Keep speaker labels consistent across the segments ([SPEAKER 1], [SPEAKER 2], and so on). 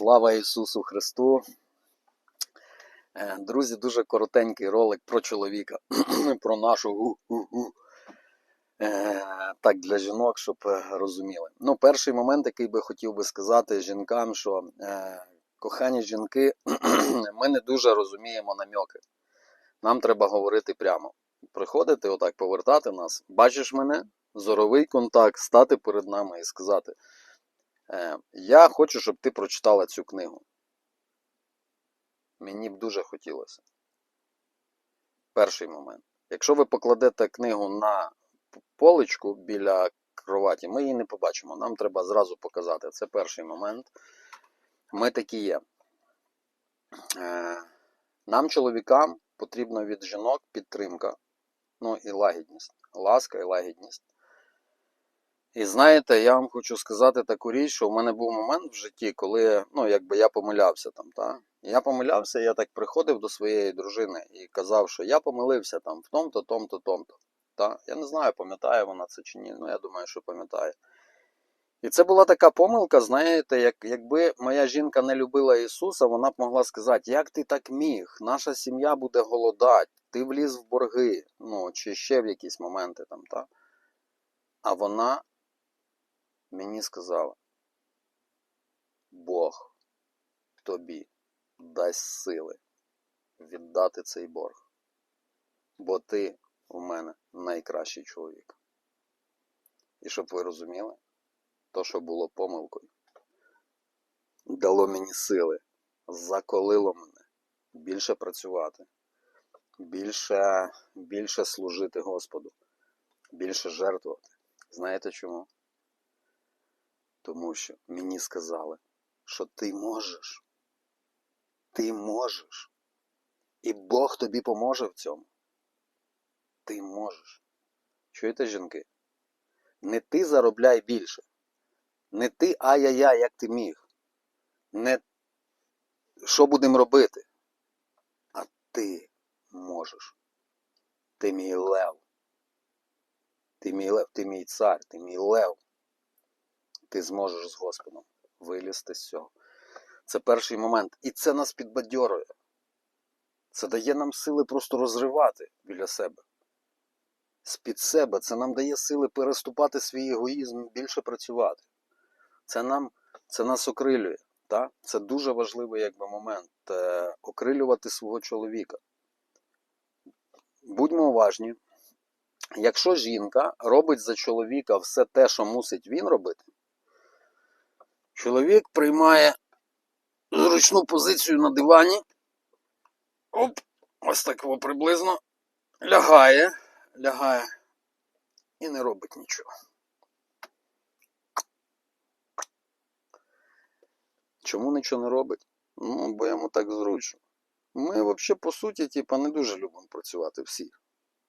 [SPEAKER 1] Слава Ісусу Христу! Е, Друзі, дуже коротенький ролик про чоловіка, про нашу гу-гу-гу. Е, Так, для жінок, щоб е, розуміли. Ну, перший момент, який би хотів би сказати жінкам, що кохані жінки, ми не дуже розуміємо намьоки. Нам треба говорити прямо. Приходити, отак, повертати нас. Бачиш мене? Зоровий контакт, стати перед нами і сказати. Е, Я хочу, щоб ти прочитала цю книгу. Мені б дуже хотілося. Перший момент. Якщо ви покладете книгу на поличку біля кроваті, ми її не побачимо. Нам треба зразу показати. Це перший момент. Ми такі є. Е, Нам, чоловікам, потрібна від жінок підтримка, ну і лагідність. Ласка і лагідність. І знаєте, я вам хочу сказати таку річ, що в мене був момент в житті, коли ну, якби я помилявся там. Та? Я помилявся, я так приходив до своєї дружини і казав, що я помилився там в тому-то, тому-то, тому-то. Та? Я не знаю, пам'ятає вона це чи ні, ну я думаю, що пам'ятає. І це була така помилка, знаєте, як, якби моя жінка не любила Ісуса, вона б могла сказати, як ти так міг? Наша сім'я буде голодати, ти вліз в борги, ну, чи ще в якісь моменти там, та? А вона мені сказала, Бог тобі дасть сили віддати цей борг, бо ти у мене найкращий чоловік. І щоб ви розуміли, то, що було помилкою, дало мені сили, заколило мене більше працювати, більше, більше служити Господу, більше жертвувати. Знаєте чому? Тому що мені сказали, що ти можеш. Ти можеш. І Бог тобі поможе в цьому. Ти можеш. Чуєте, жінки? Не ти заробляй більше. Не ти ай-яй-яй, як ти міг. Не що будемо робити. А ти можеш. Ти мій лев. Ти мій лев, ти мій цар, ти мій лев. Ти зможеш з Господом вилізти з цього. Це перший момент. І це нас підбадьорює. Це дає нам сили просто розривати біля себе. З-під себе це нам дає сили переступати свій егоїзм, більше працювати. Це нам, це нас окрилює. Та? Це дуже важливий якби, момент. Е, окрилювати свого чоловіка. Будьмо уважні. Якщо жінка робить за чоловіка все те, що мусить він робити, чоловік приймає зручну позицію на дивані. Оп, ось так його приблизно. Лягає, лягає і не робить нічого. Чому нічого не робить? Ну, бо йому так зручно. Ми взагалі, по суті, типа, не дуже любимо працювати всі.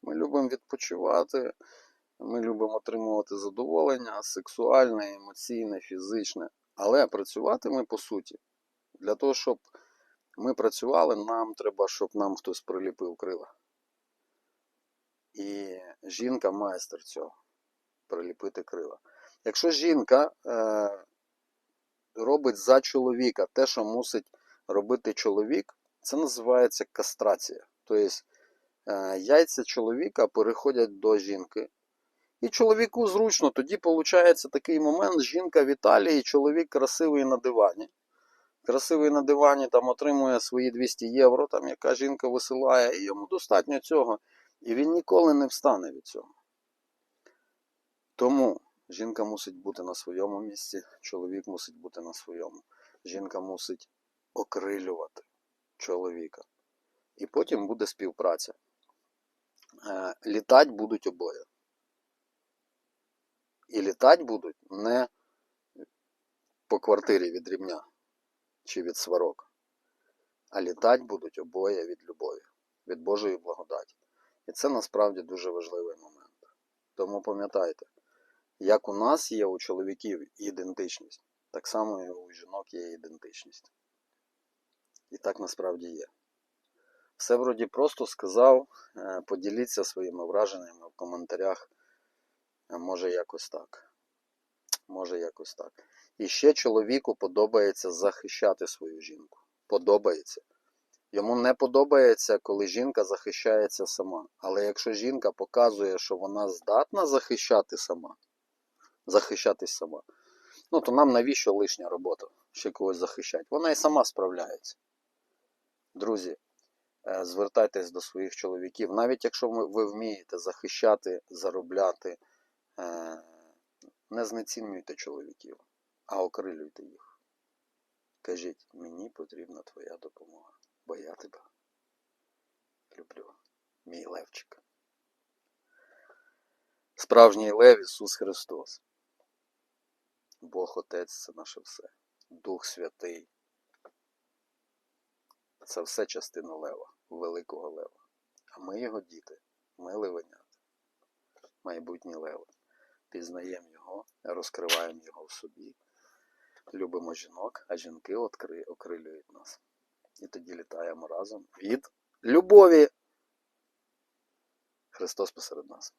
[SPEAKER 1] Ми любимо відпочивати, ми любимо отримувати задоволення сексуальне, емоційне, фізичне. Але працювати ми по суті. Для того, щоб ми працювали, нам треба, щоб нам хтось приліпив крила. І жінка майстер цього приліпити крила. Якщо жінка е, робить за чоловіка те, що мусить робити чоловік, це називається кастрація. Тобто е, яйця чоловіка переходять до жінки. І чоловіку зручно, тоді виходить такий момент, жінка в Італії, чоловік красивий на дивані. Красивий на дивані там отримує свої 200 євро, там яка жінка висилає, і йому достатньо цього. І він ніколи не встане від цього. Тому жінка мусить бути на своєму місці, чоловік мусить бути на своєму. Жінка мусить окрилювати чоловіка. І потім буде співпраця. Е, Літать будуть обоє. І літать будуть не по квартирі від рівня чи від сварок, а літать будуть обоє від любові, від Божої благодаті. І це насправді дуже важливий момент. Тому пам'ятайте, як у нас є у чоловіків ідентичність, так само і у жінок є ідентичність. І так насправді є. Все вроді просто сказав, Е, поділіться своїми враженнями в коментарях. Може якось так. Може, якось так. І ще чоловіку подобається захищати свою жінку. Подобається. Йому не подобається, коли жінка захищається сама. Але якщо жінка показує, що вона здатна захищати сама, захищатись сама, ну то нам навіщо лишня робота, ще когось захищати? Вона і сама справляється. Друзі, е, звертайтесь до своїх чоловіків. Навіть якщо ви- вмієте захищати, заробляти, не знецінюйте чоловіків, а окрилюйте їх. Кажіть, мені потрібна твоя допомога, бо я тебе люблю, мій Левчик. Справжній Лев Ісус Христос. Бог Отець це наше все. Дух Святий. Це все частина Лева, великого Лева. А ми його діти, ми левенята, майбутні леви. Пізнаємо його, розкриваємо його в собі. Любимо жінок, а жінки откри- окрилюють нас. І тоді літаємо разом від любові. Христос посеред нас.